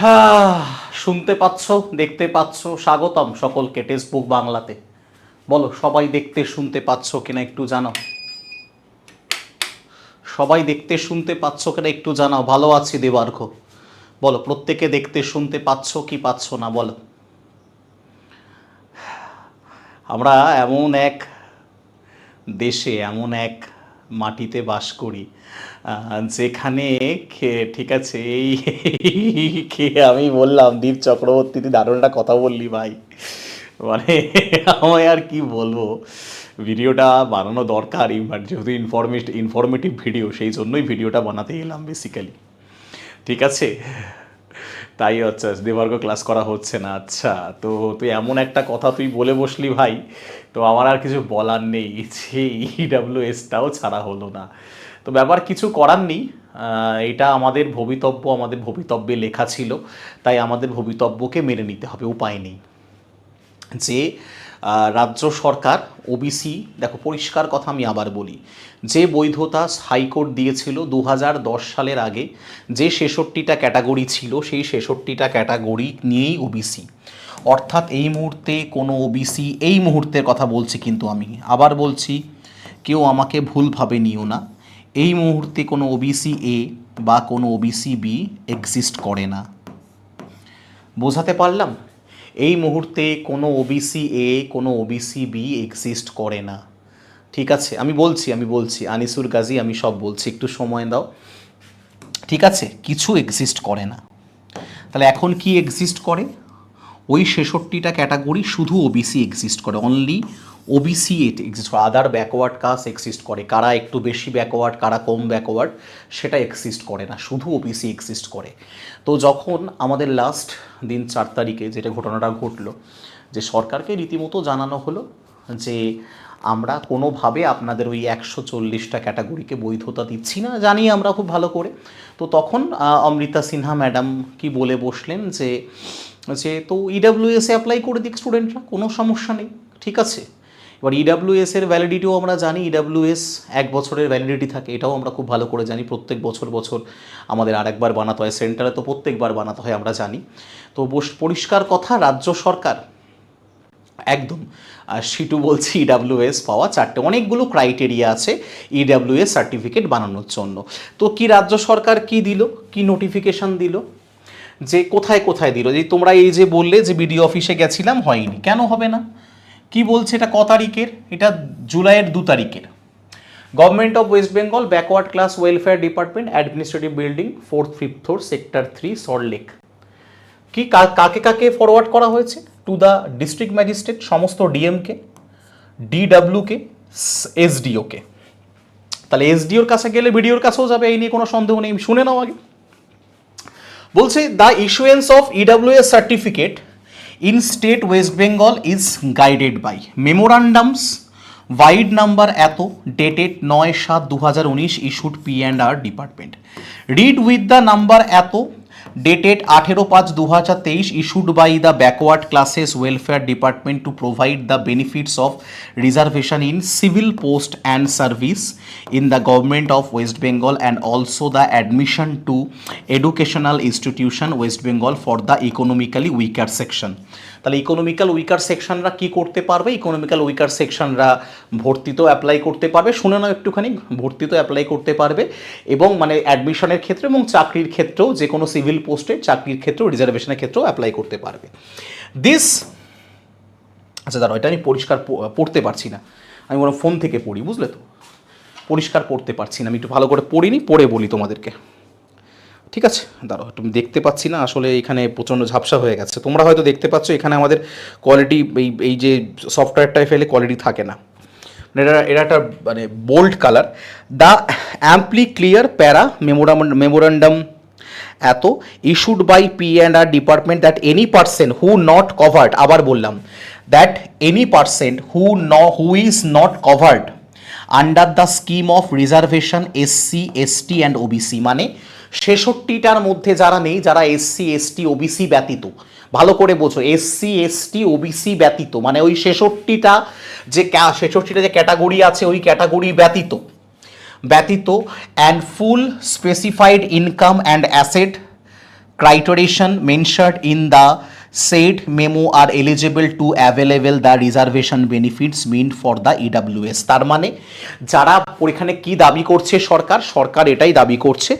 হ্যাঁ শুনতে পাচ্ছ, দেখতে পাচ্ছ, স্বাগতম সকলকে টেক্সটবুক বাংলাতে। বলো, সবাই দেখতে শুনতে পাচ্ছ কিনা একটু জানাও। সবাই দেখতে শুনতে পাচ্ছ কিনা একটু জানাও, ভালো আছি দেবার্ঘ। বলো, প্রত্যেকে দেখতে শুনতে পাচ্ছ কি পাচ্ছ না, বলো। আমরা এমন এক দেশে, এমন এক মাটিতে বাস করি। যেখানে ঠিক আছে, এই খেয়ে আমি বললাম, দীপ চক্রবর্তী দারুণ কথা বললি ভাই। মানে আমায় আর কি বলব, ভিডিওটা বানানো দরকার বাট যেহেতু ইনফরমেট ইনফরমেটিভ ভিডিও সেই জন্যই ভিডিওটা বানাতে এলাম বেসিক্যালি ঠিক আছে? তাই হচ্ছে, দেবার্গ ক্লাস করা হচ্ছে না। আচ্ছা তো তুই এমন একটা কথা তুই বলে বসলি ভাই তো আমার আর কিছু বলার নেই যে ইডাব্লিউ এসটাও ছাড়া হলো না। তো ব্যাপার কিছু করার নেই। এটা আমাদের ভবিতব্য, আমাদের ভবিতব্যে লেখা ছিল, তাই আমাদের ভবিতব্যকে মেনে নিতে হবে, উপায় নেই। যে রাজ্য সরকার ওবিসি দেখো পরিষ্কার কথা আমি আবার বলি, যে বৈধতা হাইকোর্ট দিয়েছিল দু হাজার দশ সালের আগে, যে ছেষট্টিটা ক্যাটাগরি ছিল, সেই ছেষট্টিটা ক্যাটাগরি নিয়েই ওবিসি অর্থাৎ এই মুহূর্তে কোনো ওবিসি এই মুহূর্তের কথা বলছি কিন্তু আমি। আবার বলছি, কেউ আমাকে ভুলভাবে নিও না। এই মুহূর্তে কোনো ওবিসি এ বা কোনো ওবিসি বি এক্সিস্ট করে না। বোঝাতে পারলাম? এই মুহূর্তে কোনো ওবিসি এ কোনো ওবিসি বি এক্সিস্ট করে না। ঠিক আছে, আমি বলছি আমি বলছি, আনিসুর গাজী, আমি সব বলছি, একটু সময় দাও। ঠিক আছে, কিছু এক্সিস্ট করে না। তাহলে এখন কি এক্সিস্ট করে? ওই ছেষট্টিটা ক্যাটাগরি শুধু ওবিসি এক্সিস্ট করে। অনলি ওবিসি এট এক্সিস্ট করে। আদার ব্যাকওয়ার্ড কাস্ট এক্সিস্ট করে। কারা একটু বেশি ব্যাকওয়ার্ড কারা কম ব্যাকওয়ার্ড সেটা এক্সিস্ট করে না। শুধু ওবিসি এক্সিস্ট করে। তো যখন আমাদের লাস্ট দিন চার তারিখে যেটা ঘটনাটা ঘটলো, যে সরকারকে রীতিমতো জানানো হলো যে আমরা কোনোভাবে আপনাদের ওই একশো চল্লিশটা ক্যাটাগরিকে বৈধতা দিচ্ছি না, জানি আমরা খুব ভালো করে। তো তখন অমৃতা সিনহা ম্যাডাম কি বলে বসলেন যে যে তো ইডাব্লিউএসে অ্যাপ্লাই করে দিক স্টুডেন্টরা কোনো সমস্যা নেই, ঠিক আছে। এবার ইডাব্লিউএস এর ভ্যালিডিটিও আমরা জানি ইডাব্লিউএস এক বছরের ভ্যালিডিটি থাকে, এটাও আমরা খুব ভালো করে জানি, প্রত্যেক বছর বছর আমাদের আরেকবার বানাতে হয়, সেন্টারে তো প্রত্যেকবার বানাতে হয়, আমরা জানি। তো পরিষ্কার কথা, রাজ্য সরকার একদম। আর সিটু বলছি ইডাব্লিউএস পাওয়া চারটে। অনেকগুলো ক্রাইটেরিয়া আছে ইডাব্লিউএস সার্টিফিকেট বানানোর জন্য। তো কি রাজ্য সরকার কি দিল? কি নোটিফিকেশন দিল? যে কোথায় কোথায় দিল? যে তোমরা এই যে বললে যে বিডিও অফিসে গেছিলাম, হয়নি। কেন হবে না? কি বলছে এটা? ক তারিখের? এটা জুলাইয়ের দু তারিখের। Government of West Bengal backward class welfare department administrative building fourth fifth floor sector three Salt Lake কা- কাকে কাকে ফরওয়ার্ড করা হয়েছে? টু দ্য ডিস্ট্রিক্ট ম্যাজিস্ট্রেট সমস্ত ডিএমকে ডিডাব্লিউকে এসডিওকে তাহলে এসডিওর কাছে গেলে বিডিওর কাছেও যাবে, এই নিয়ে কোনো সন্দেহ নেই, শুনে নাও আগে। বলছে the issuance of EWS certificate in state West Bengal is guided by memorandums vide number এত ডেটেড নয় সাত দু হাজার উনিশ issued P and R department read with the number এত ডেটেড আঠেরো পাঁচ দু হাজার তেইশ issued by the backward classes welfare department to provide the benefits of reservation in civil post and service in the government of West Bengal and also the admission to educational institution West Bengal for the economically weaker section তাহলে economical weaker সেকশনরা কি করতে পারবে? Economical weaker সেকশনরা ভর্তিতেও apply করতে পারবে। শুনে নাও একটুখানি, ভর্তিতেও অ্যাপ্লাই করতে পারবে। এবং মানে অ্যাডমিশনের ক্ষেত্রে এবং চাকরির ক্ষেত্রেও, যে কোনো সিভিল পোস্টে চাকরির ক্ষেত্রেও রিজার্ভেশনের ক্ষেত্রেও অ্যাপ্লাই করতে পারবে। দিস আচ্ছা দাঁড়াও, এটা আমি পরিষ্কার পড়তে পারছি না। আমি বরং ফোন থেকে পড়ি, বুঝলে তো? পরিষ্কার পড়তে পারছি না। আমি একটু ভালো করে পড়িনি, পড়ে বলি তোমাদেরকে। ঠিক আছে? দাঁড়াও, একটু দেখতে পাচ্ছি না আসলে এখানে প্রচণ্ড ঝাপসা হয়ে গেছে। তোমরা হয়তো দেখতে পাচ্ছ এখানে আমাদের কোয়ালিটি এই এই যে সফটওয়্যারটায় ফেলে কোয়ালিটি থাকে না। মানে এটা এটা একটা মানে bold colour the amply clear para memorandum memorandum এত issued by P and R department that any person who not covered আবার বললাম দ্যাট এনি পার্সন হু ন who is not covered under the scheme of reservation SC ST and OBC মানে ছেষট্টিটার মধ্যে যারা নেই, যারা এসসি এসটি ওবিসি ব্যতীত। ভালো করে বোঝো এসসি এসটি ওবিসি ব্যতীত মানে ওই ছেষট্টিটা যে ছেষট্টিটা যে ক্যাটাগরি আছে, ওই ক্যাটাগরি ব্যতীত। ব্যতীত and full specified income and asset criteria mentioned in the said memo are eligible to available the reservation benefits meant for the EWS তার মানে যারা এখানে কি দাবি করছে সরকার সরকার এটাই দাবি করছে।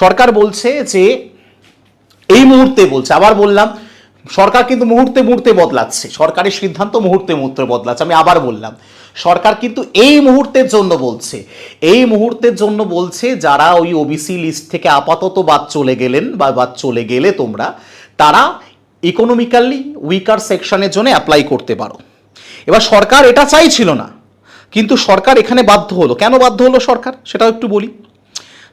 সরকার বলছে যে এই মুহূর্তে বলছে, আবার বললাম, সরকার কিন্তু মুহূর্তে মুহূর্তে বদলাচ্ছে, সরকারের সিদ্ধান্ত মুহূর্তে মুহূর্তে বদলাচ্ছে, আমি আবার বললাম, সরকার কিন্তু এই মুহূর্তের জন্য বলছে, এই মুহূর্তের জন্য বলছে যারা ওই ওবিসি লিস্ট থেকে আপাতত বাদ চলে গেলেন বা বাদ চলে গেলে তোমরা, তারা ইকোনমিক্যালি উইকার সেকশনের জন্য অ্যাপ্লাই করতে পারো। এবার সরকার এটা চাইছিল না, কিন্তু সরকার এখানে বাধ্য হলো। কেন বাধ্য হলো সরকার? সেটাও একটু বলি।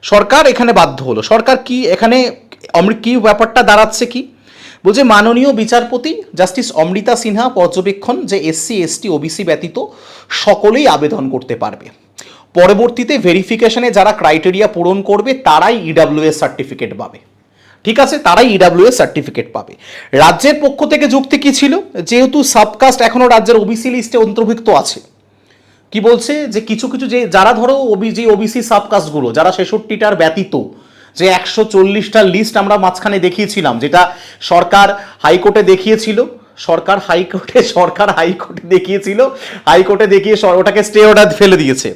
সরকার এখানে বাধ্য হলো। সরকার কি এখানে কি ব্যাপারটা দাঁড়াচ্ছে কি? বলছে মাননীয় বিচারপতি জাস্টিস অমৃতা সিনহা পর্যবেক্ষণ যে এসসি এসটি ওবিসি ব্যতীত সকলেই আবেদন করতে পারবে। পরবর্তীতে ভেরিফিকেশনে যারা ক্রাইটেরিয়া পূরণ করবে, তারাই ইডাব্লিউএস সার্টিফিকেট পাবে। ঠিক আছে? তারাই ইডাব্লিউএস সার্টিফিকেট পাবে। রাজ্যের পক্ষ থেকে যুক্তি কি ছিল? যেহেতু সাবকাস্ট এখনও রাজ্যের ওবিসি লিস্টে অন্তর্ভুক্ত আছে। কি বলছে? যে কিছু কিছু যে যারা ধরো ওবি যে ওবিসি সাবকাস্টগুলো, যারা ছেষট্টিটার ব্যতীত, যে একশো চল্লিশটার লিস্ট আমরা মাঝখানে দেখিয়েছিলাম, যেটা সরকার হাইকোর্টে দেখিয়েছিল, সরকার হাইকোর্টে সরকার হাইকোর্টে দেখিয়েছিল, হাইকোর্টে দেখিয়ে ওটাকে স্টে অর্ডার ফেলে দিয়েছে।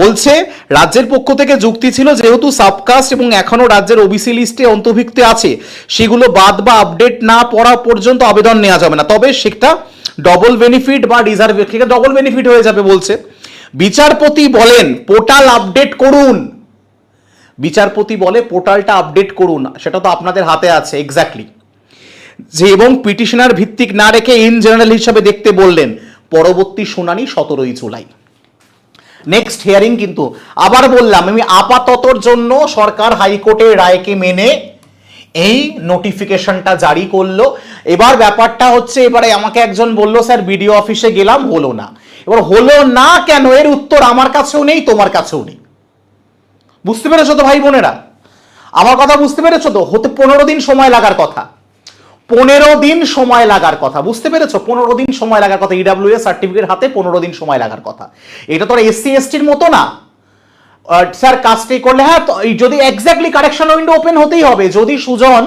বলছে, রাজ্যের পক্ষ থেকে যুক্তি ছিল যেহেতু সাবকাস্ট এবং এখনও রাজ্যের ওবিসি লিস্টে অন্তর্ভুক্ত আছে, সেগুলো বাদ বা আপডেট না পড়া পর্যন্ত আবেদন নেওয়া যাবে না। তবে সেটা ডবল বেনিফিট বা রিজার্ভ ডবল বেনিফিট হয়ে যাবে বলছে। বিচারপতি বলেন পোর্টাল আপডেট করুন। বিচারপতি বলে পোর্টালটা আপডেট করুন। সেটা তো আপনাদের হাতে আছে এক্স্যাক্টলি যে এবং পিটিশনার ভিত্তিক না রেখে ইন জেনারেল হিসাবে দেখতে বললেন, পরবর্তী শুনানি সতেরোই জুলাই। নেক্সট হিয়ারিং কিন্তু, আবার বললাম, আমি আপাততর জন্য সরকার হাইকোর্টের রায়কে মেনে এই নোটিফিকেশনটা জারি করল। এবার ব্যাপারটা হচ্ছে, এবারে আমাকে একজন বলল, স্যার বিডিও অফিসে গেলাম, হলো না। এবার হলো না কেন? এর উত্তর আমার কাছেও নেই, তোমার কাছেও নেই। বুঝতে পেরেছ তো, ভাই বোনেরা? আমার কথা বুঝতে পেরেছ তো? হতে পনেরো দিন সময় লাগার কথা। পনেরো দিন সময় লাগার কথা। বুঝতে পেরেছ? পনেরো দিন সময় লাগার কথা। ইডাব্লিউএস সার্টিফিকেট হাতে পনেরো দিন সময় লাগার কথা। এটা তো এসসি এসটির মতো না। স্যার কাজটি করলে? হ্যাঁ যদি এক্স্যাক্টলি কারেকশন উইন্ডো ওপেন হতেই হবে, যদি সুজন,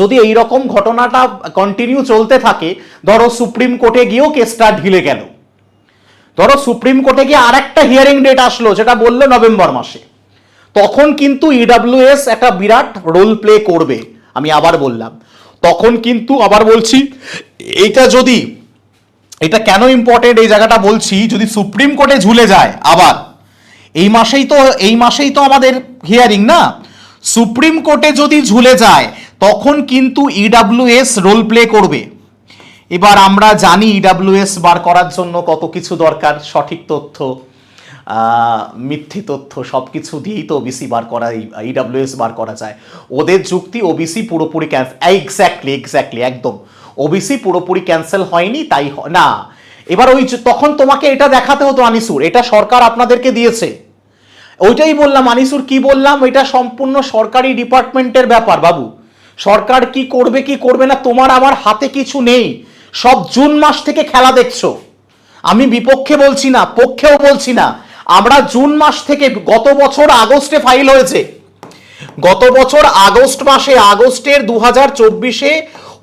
যদি এই রকম ঘটনাটা কন্টিনিউ চলতে থাকে, ধরো সুপ্রিম কোর্টে গিয়েও কেসটা ঢিলে গেল। ধরো সুপ্রিম কোর্টে গিয়ে আর একটা হিয়ারিং ডেট আসলো, যেটা বলল নভেম্বর মাসে। তখন কিন্তু ইডাব্লিউএস একটা বিরাট রোল প্লে করবে, আমি আবার বললাম। তখন কিন্তু আবার বলছি, এইটা যদি, এটা কেন ইম্পর্টেন্ট এই জায়গাটা বলছি, যদি সুপ্রিম কোর্টে ঝুলে যায় আবার এই মাসেই তো, এই মাসেই তো আমাদের হিয়ারিং না? সুপ্রিম কোর্টে যদি ঝুলে যায়, তখন কিন্তু ইডাব্লিউএস রোল প্লে করবে। এবার আমরা জানি ইডাব্লিউএস বার করার জন্য কত কিছু দরকার, সঠিক তথ্য মিথ্যে তথ্য সব কিছু দিয়েই তো ওবিসি বার করা ইডাব্লিউএস বার করা যায়। ওদের যুক্তি ওবিসি পুরোপুরি ক্যান্সেল এক্স্যাক্টলি এক্স্যাক্টলি একদম। ওবিসি পুরোপুরি ক্যান্সেল হয়নি, তাই না এবার ওই তখন তোমাকে এটা দেখাতে হতো আনিসুর, এটা সরকার আপনাদেরকে দিয়েছে। ওইটাই বললাম, আনিসুর কি বললাম, এটা সম্পূর্ণ সরকারি ডিপার্টমেন্টের ব্যাপার বাবু। সরকার কি করবে কি করবে না, তোমার আমার হাতে কিছু নেই। সব জুন মাস থেকে খেলা দেখছ। আমি বিপক্ষে বলছি না, পক্ষেও বলছি না। আমরা জুন মাস থেকে গত বছর আগস্টে ফাইল হয়েছে। গত বছর আগস্ট মাসে, আগস্টের দু হাজার চব্বিশে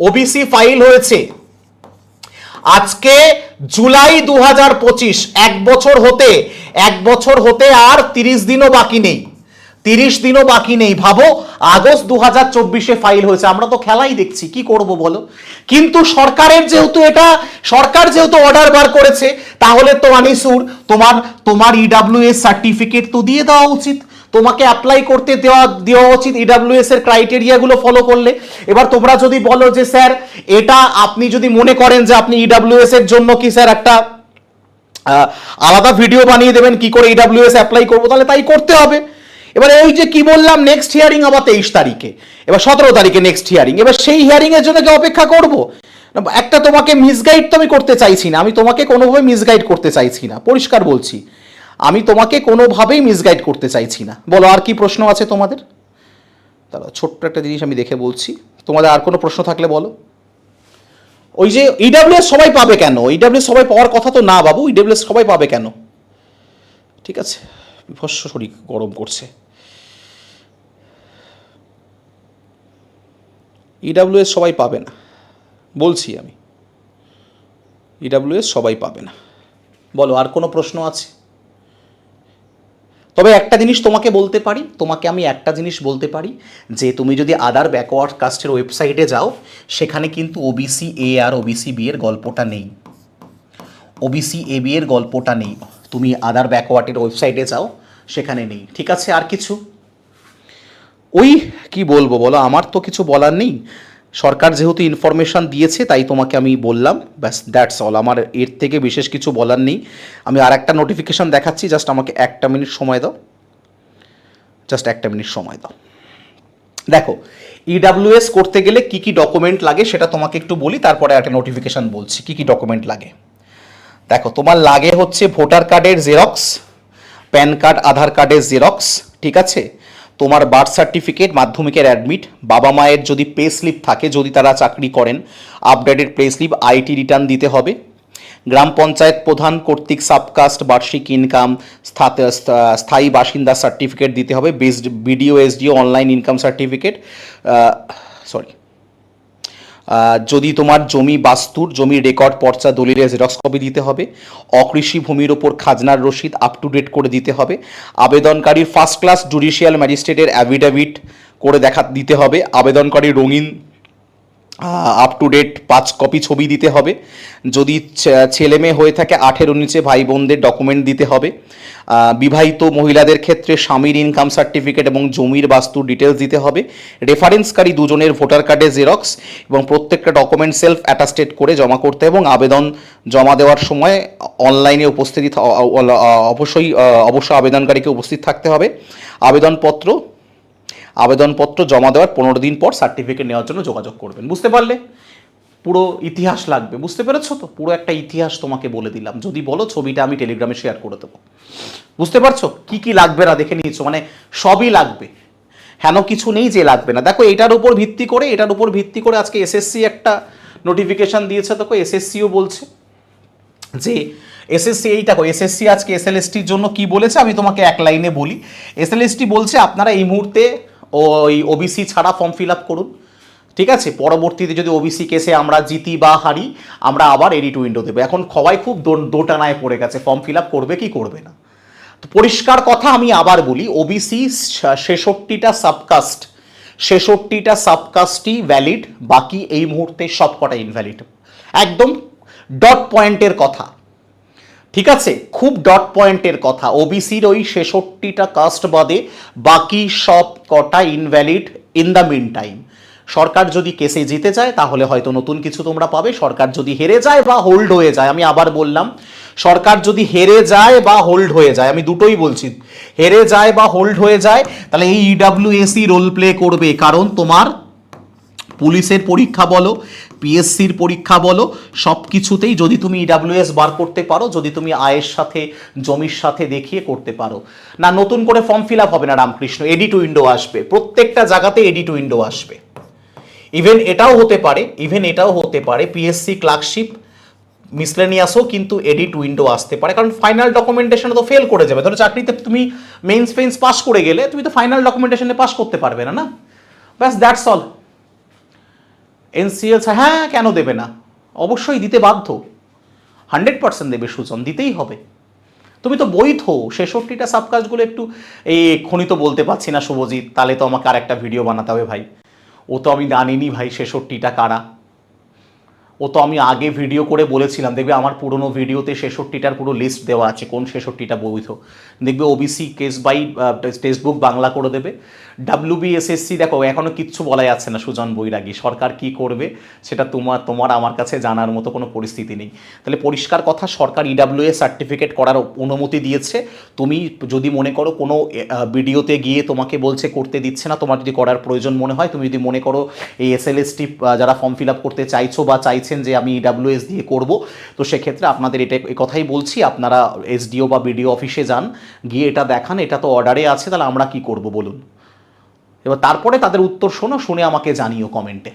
ওবিসি ফাইল হয়েছে। আজকে জুলাই দু এক বছর হতে, এক বছর হতে আর তিরিশ দিনও বাকি নেই। তিরিশ দিনও বাকি নেই। ভাবো, আগস্ট দু হাজার চব্বিশে ফাইল হয়েছে। আমরা তো খেলাই দেখছি, কি করব বলো? কিন্তু সরকারের যেহেতু এটা, সরকার যেহেতু অর্ডার বার করেছে, তাহলে তো আনিসুর, তোমার তোমার ইডাব্লিউএস সার্টিফিকেট তো দিয়ে দেওয়া উচিত। তোমাকে অ্যাপ্লাই করতে দেওয়া দেওয়া উচিত ইডাব্লিউএস এর ক্রাইটেরিয়াগুলো ফলো করলে। এবার তোমরা যদি বলো যে, স্যার, এটা আপনি যদি মনে করেন যে আপনি ইডাব্লিউএস এর জন্য কি, স্যার, একটা আলাদা ভিডিও বানিয়ে দেবেন, কি করে ইডাব্লিউএস অ্যাপ্লাই করব? তাহলে তাই করতে হবে। এবার ওই যে কি বললাম নেক্সট হিয়ারিং আবার তেইশ তারিখে। এবার সতেরো তারিখে নেক্সট হিয়ারিং এবার সেই হিয়ারিং এর জন্য কি অপেক্ষা করব? একটা তোমাকে মিসগাইড তো আমি করতে চাইছি না। আমি তোমাকে কোনোভাবে মিসগাইড করতে চাইছি না। পরিষ্কার বলছি। আমি তোমাকে কোনোভাবেই মিসগাইড করতে চাইছি না। বলো, আর কি প্রশ্ন আছে তোমাদের? তাহলে ছোট্ট একটা জিনিস আমি দেখে বলছি। তোমাদের আর কোনো প্রশ্ন থাকলে বলো। ওই যে ইডাব্লিউএস সবাই পাবে কেন? ইডাব্লিউএস সবাই পাওয়ার কথা তো না বাবু ইডাব্লিউএস সবাই পাবে কেন? ঠিক আছে, বিভৎস শরীর গরম করছে। ইডাব্লিউএস সবাই পাবে না, বলছি আমি। ইডাব্লিউএস সবাই পাবে না। বলো, আর কোনো প্রশ্ন আছে? তবে একটা জিনিস তোমাকে বলতে পারি, তোমাকে আমি একটা জিনিস বলতে পারি, যে তুমি যদি আদার ব্যাকওয়ার্ড কাস্টের ওয়েবসাইটে যাও, সেখানে কিন্তু ওবিসি এ আর ওবিসি বি এর গল্পটা নেই। ওবিসি এ বি এর গল্পটা নেই। তুমি আদার ব্যাকওয়ার্ডের ওয়েবসাইটে যাও, সেখানে নেই। ঠিক আছে? আর কিছু? ওই কি বলব বলো? আমার তো কিছু বলার নেই। সরকার যেহেতু ইনফরমেশান দিয়েছে, তাই তোমাকে আমি বললাম। ব্যাস দ্যাটস অল আমার এর থেকে বিশেষ কিছু বলার নেই। আমি আর একটা নোটিফিকেশান দেখাচ্ছি। জাস্ট আমাকে একটা মিনিট সময় দাও। জাস্ট একটা মিনিট সময় দাও। দেখো ইডাব্লিউএস করতে গেলে কি কি ডকুমেন্ট লাগে সেটা তোমাকে একটু বলি, তারপরে একটা নোটিফিকেশন বলছি, কি কি ডকুমেন্ট লাগে। দেখো, তোমার লাগে হচ্ছে ভোটার কার্ডের জেরক্স প্যান কার্ড আধার কার্ডের জেরক্স ঠিক আছে? তোমার বার্থ সার্টিফিকেট মাধ্যমিকের অ্যাডমিট বাবা মায়ের যদি পে স্লিপ থাকে, যদি তারা চাকরি করেন updated pay slip IT return দিতে হবে। গ্রাম পঞ্চায়েত প্রধান কর্তৃক সাবকাস্ট বার্ষিক ইনকাম স্থায়ী বাসিন্দা সার্টিফিকেট দিতে হবে BDO SDO online income certificate sorry যদি তোমার জমি বাস্তুর জমির রেকর্ড পর্চা, দলিলের জেরক্স কপি দিতে হবে। অকৃষি ভূমির ওপর খাজনার রসিদ আপ টু ডেট করে দিতে হবে। আবেদনকারীর ফার্স্ট ক্লাস জুডিশিয়াল ম্যাজিস্ট্রেটের অ্যাভিডাভিট করে দেখা, দিতে হবে। আবেদনকারী রঙিন আপ টু ডেট পাঁচ কপি ছবি দিতে হবে। যদি ছেলে মেয়ে হয়ে থাকে আঠেরো নিচে ভাই বোনদের ডকুমেন্ট দিতে হবে। বিবাহিত মহিলাদের ক্ষেত্রে স্বামীর ইনকাম সার্টিফিকেট এবং জমির বাস্তুর ডিটেলস দিতে হবে। রেফারেন্সকারী দুজনের ভোটার কার্ডের জেরক্স এবং প্রত্যেকটা ডকুমেন্ট সেলফ অ্যাটাস্টেড করে জমা করতে এবং আবেদন জমা দেওয়ার সময় অনলাইনে উপস্থিতি অবশ্যই অবশ্য আবেদনকারীকে উপস্থিত থাকতে হবে। আবেদনপত্র আবেদনপত্র জমা দেওয়ার পনেরো দিন পর সার্টিফিকেট নেওয়ার জন্য যোগাযোগ করবেন। বুঝতে পারলে? পুরো ইতিহাস লাগবে। বুঝতে পেরেছ তো? পুরো একটা ইতিহাস তোমাকে বলে দিলাম। যদি বলো, ছবিটা আমি টেলিগ্রামে শেয়ার করে দেবো। বুঝতে পারছ? কি কি লাগবে না দেখে নিয়েছো? মানে সবই লাগবে। হেন কিছু নেই যে লাগবে না। দেখো, এটার উপর ভিত্তি করে, এটার উপর ভিত্তি করে আজকে এসএসসি একটা নোটিফিকেশন দিয়েছে। দেখো এসএসসিও বলছে যে এসএসসি এই দেখো এসএসসি আজকে এসএলএসটির জন্য কি বলেছে? আমি তোমাকে এক লাইনে বলি। এসএলএসটি বলছে, আপনারা এই মুহূর্তে ওই ওবিসি ছাড়া ফর্ম ফিল আপ করুন। ঠিক আছে? পরবর্তীতে যদি ওবিসি কেসে আমরা জিতি বা হারি, আমরা আবার এডিট উইন্ডো দেবো। এখন সবাই খুব দোটানায় পড়ে গেছে। ফর্ম ফিল আপ করবে কি করবে না? তো পরিষ্কার কথা আমি আবার বলি ওবিসি ছেষট্টিটা সাবকাস্ট ছেষট্টিটা সাবকাস্টই ভ্যালিড বাকি এই মুহূর্তে সবকটা ইনভ্যালিড একদম ডট পয়েন্টের কথা। ঠিক আছে, খুব ডট পয়েন্টের কথা। ওবিসির ওই ছেষট্টিটা কাস্ট বাদে বাকি সব কটা invalid in the mean time সরকার যদি কেসে জিতে যায়, তাহলে হয়তো নতুন কিছু তোমরা পাবে। সরকার যদি হেরে যায় বা হোল্ড হয়ে যায়, আমি আবার বললাম, সরকার যদি হেরে যায় বা হোল্ড হয়ে যায়, আমি দুটোই বলছি, হেরে যায় বা হোল্ড হয়ে যায়, তাহলে এই ইডাব্লিউএসি রোল প্লে করবে। কারণ তোমার পুলিশের পরীক্ষা বলো পিএসসির পরীক্ষা বলো সব কিছুতেই যদি তুমি ইডাব্লিউএস বার করতে পারো, যদি তুমি আয়ের সাথে, জমির সাথে দেখিয়ে করতে পারো। না, নতুন করে ফর্ম ফিল আপ হবে না রামকৃষ্ণ এডিট উইন্ডো আসবে। প্রত্যেকটা জায়গাতে এডিট উইন্ডো আসবে। ইভেন এটাও হতে পারে ইভেন এটাও হতে পারে পিএসসি ক্লার্কশিপ মিসলেনিয়াসও কিন্তু এডিট উইন্ডো আসতে পারে। কারণ ফাইনাল ডকুমেন্টেশনে তো ফেল করে যাবে। ধরো চাকরিতে তুমি মেইনস ফেন্স পাস করে গেলে, তুমি তো ফাইনাল ডকুমেন্টেশনে পাস করতে পারবে না না? ব্যাস দ্যাটস অল এনসিএল হ্যাঁ কেন দেবে না? অবশ্যই দিতে বাধ্য। হান্ড্রেড পার্সেন্ট দেবে, সুজন, দিতেই হবে। তুমি তো বৈধ, ছেষট্টিটা সাবকাজগুলো একটু এই এক্ষুনি তো বলতে পারছি না, শুভজিৎ, তাহলে তো আমাকে আর একটা ভিডিও বানাতে হবে ভাই। ও তো আমি জানিনি ভাই, ছেষট্টিটা কারা। ও তো আমি আগে ভিডিও করে বলেছিলাম, দেখবে আমার পুরনো ভিডিওতে ছেষট্টিটার পুরো লিস্ট দেওয়া আছে, কোন ছেষট্টিটা বৈধ। দেখবে OBC case by text book Bangla করে দেবে। ডাব্লিউবিএসএসসি দেখো এখনও কিচ্ছু বলা যাচ্ছে না সুজন বৈরাগী। সরকার কি করবে, সেটা তোমার তোমার আমার কাছে জানার মতো কোনো পরিস্থিতি নেই। তাহলে পরিষ্কার কথা, সরকার ইডাব্লিউএ সার্টিফিকেট করার অনুমতি দিয়েছে। তুমি যদি মনে করো কোনো ভিডিওতে গিয়ে তোমাকে বলছে করতে দিচ্ছে না, তোমার যদি করার প্রয়োজন মনে হয়, তুমি যদি মনে করো এই এসএলএসটি যারা ফর্ম ফিল আপ করতে চাইছো বা চাইছেন যে আমি ইডাব্লিউএস দিয়ে করব। তো সেক্ষেত্রে আপনাদের এটা কথাই বলছি, আপনারা এসডিও বা বিডিও অফিসে যান, গিয়ে এটা দেখান, এটা তো অর্ডারে আছে, তাহলে আমরা কি করব বলুন? এবার তারপরে তাদের উত্তর শোনো, শুনে আমাকে জানিও কমেন্টে।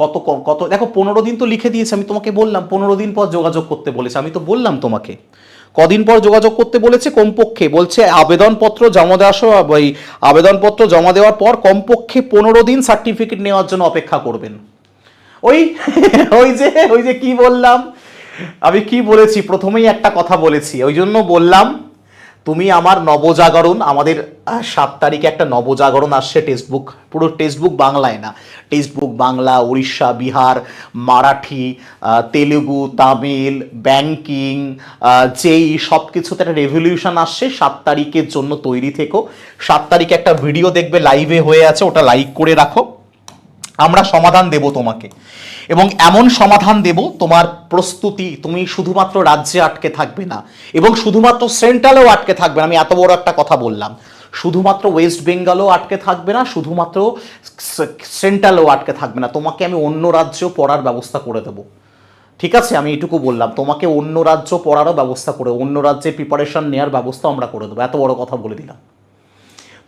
কত কত, দেখো পনেরো দিন তো লিখে দিয়েছে, আমি তোমাকে বললাম, পনেরো দিন পর যোগাযোগ করতে বলেছে, আমি তো বললাম তোমাকে। কদিন পর যোগাযোগ করতে বলেছে? কমপক্ষে, বলছে আবেদনপত্র জমা সময়, ওই আবেদনপত্র জমা দেওয়ার পর কমপক্ষে পনেরো দিন সার্টিফিকেট নেওয়ার জন্য অপেক্ষা করবেন। ওই ওই যে ওই যে কি বললাম? আমি কি বলেছি? প্রথমেই একটা কথা বলেছি। ওই জন্য বললাম, তুমি আমার নবজাগরণ, আমাদের সাত তারিখে একটা নবজাগরণ আসছে টেক্সট বুক পুরো টেক্সট বুক বাংলায় না। Text book Bangla, Orissa, Bihar, Marathi Telugu, Tamil, banking যেই সব কিছুতে একটা রেভলিউশন আসছে, সাত তারিখের জন্য তৈরি থেকো। সাত তারিখে একটা ভিডিও দেখবে লাইভে হয়ে আছে, ওটা লাইক করে রাখো। আমরা সমাধান দেব তোমাকে। এবং এমন সমাধান দেব তোমার প্রস্তুতি, তুমি শুধুমাত্র রাজ্যে আটকে থাকবে না। এবং শুধুমাত্র সেন্ট্রালেও আটকে থাকবে না, আমি এত বড় একটা কথা বললাম। শুধুমাত্র ওয়েস্ট বেঙ্গলও আটকে থাকবে না, শুধুমাত্র সেন্ট্রালেও আটকে থাকবে না। তোমাকে আমি অন্য রাজ্যেও পড়ার ব্যবস্থা করে দেবো। ঠিক আছে? আমি এটুকু বললাম, তোমাকে অন্য রাজ্য পড়ারও ব্যবস্থা করে, অন্য রাজ্যে প্রিপারেশন নেওয়ার ব্যবস্থা আমরা করে দেবো। এত বড় কথা বলে দিলাম।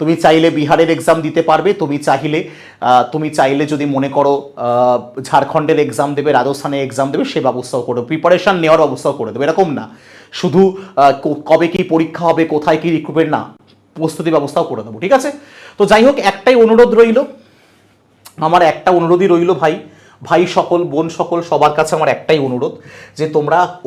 তুমি চাইলে বিহারের এক্সাম দিতে পারবে, তুমি চাইলে তুমি চাইলে যদি মনে করো ঝাড়খণ্ডের এক্সাম দেবে রাজস্থানের এক্সাম দেবে, সে ব্যবস্থাও করে প্রিপারেশান নেওয়ার ব্যবস্থাও করে দেবে, এরকম না। শুধু কবে কি পরীক্ষা হবে, কোথায় কি রিক্রুটমেন্ট না, প্রস্তুতি ব্যবস্থাও করে দেবো, ঠিক আছে? তো যাই হোক, একটাই অনুরোধ রইল, আমার একটা অনুরোধই রইল ভাই ভাই সকল, বোন সকল, সবার কাছে আমার একটাই অনুরোধ যে তোমরা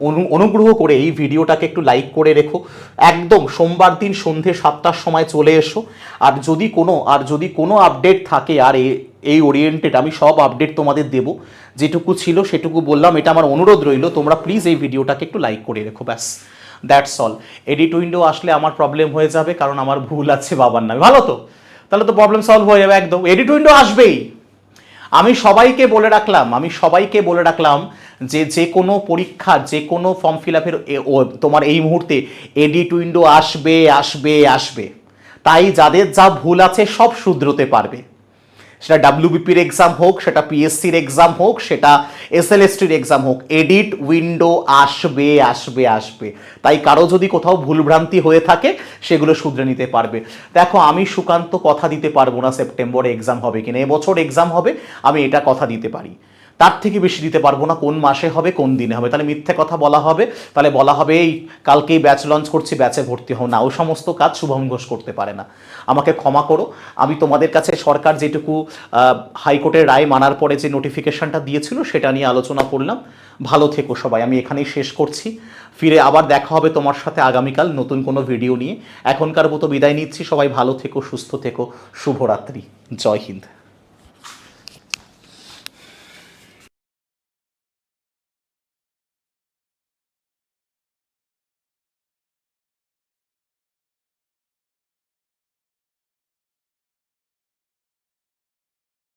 অনু- অনুগ্রহ করে এই ভিডিওটাকে একটু লাইক করে রেখো। একদম সোমবার দিন সন্ধে সাতটার সময় চলে এসো। আর যদি কোনো, আর যদি কোনো আপডেট থাকে, আর এই ওরিয়েন্টেড আমি সব আপডেট তোমাদের দেব। যেটুকু ছিল সেটুকু বললাম, এটা আমার অনুরোধ রইল, তোমরা প্লিজ এই ভিডিওটাকে একটু লাইক করে রেখো, ব্যাস। দ্যাটস অল এডিট উইন্ডো আসলে আমার প্রবলেম হয়ে যাবে, কারণ আমার ভুল আছে, বাবার নামে। ভালো তো? তাহলে তো প্রবলেম সলভ হয়ে যাবে একদম। এডিট উইন্ডো আসবেই। আমি সবাইকে বলে রাখলাম, আমি সবাইকে বলে রাখলাম যে যে কোনো পরীক্ষা, যে কোনো ফর্ম ফিল আপের তোমার এই মুহূর্তে এডিট উইন্ডো আসবে আসবে আসবে। তাই যাদের যা ভুল আছে সব শুধরোতে পারবে। সেটা ডাব্লিউবিপির এক্সাম হোক, সেটা পিএসসির এক্সাম হোক, সেটা এসএলএসটির এক্সাম হোক এডিট উইন্ডো আসবে আসবে আসবে। তাই কারও যদি কোথাও ভুলভ্রান্তি হয়ে থাকে, সেগুলো শুধরে নিতে পারবে। দেখো, আমি সুকান্ত কথা দিতে পারব না, সেপ্টেম্বরে এক্সাম হবে কিনা, এবছর এক্সাম হবে, আমি এটা কথা দিতে পারি। তার থেকে বেশি দিতে পারব না কোন মাসে হবে, কোন দিনে হবে। তাহলে মিথ্যে কথা বলা হবে, তাহলে বলা হবে, এই, কালকেই ব্যাচ লঞ্চ করছি, ব্যাচে ভর্তি হও না। ও সমস্ত কাজ শুভম ঘোষ করতে পারে না। আমাকে ক্ষমা করো। আমি তোমাদের কাছে সরকার যেটুকু হাইকোর্টের রায় মানার পরে যে নোটিফিকেশনটা দিয়েছিল, সেটা নিয়ে আলোচনা করলাম। ভালো থেকো সবাই, আমি এখানেই শেষ করছি। ফিরে আবার দেখা হবে তোমার সাথে আগামীকাল নতুন কোনো ভিডিও নিয়ে। এখনকার মতো বিদায় নিচ্ছি। সবাই ভালো থেকো, সুস্থ থেকো। শুভরাত্রি। জয় হিন্দ।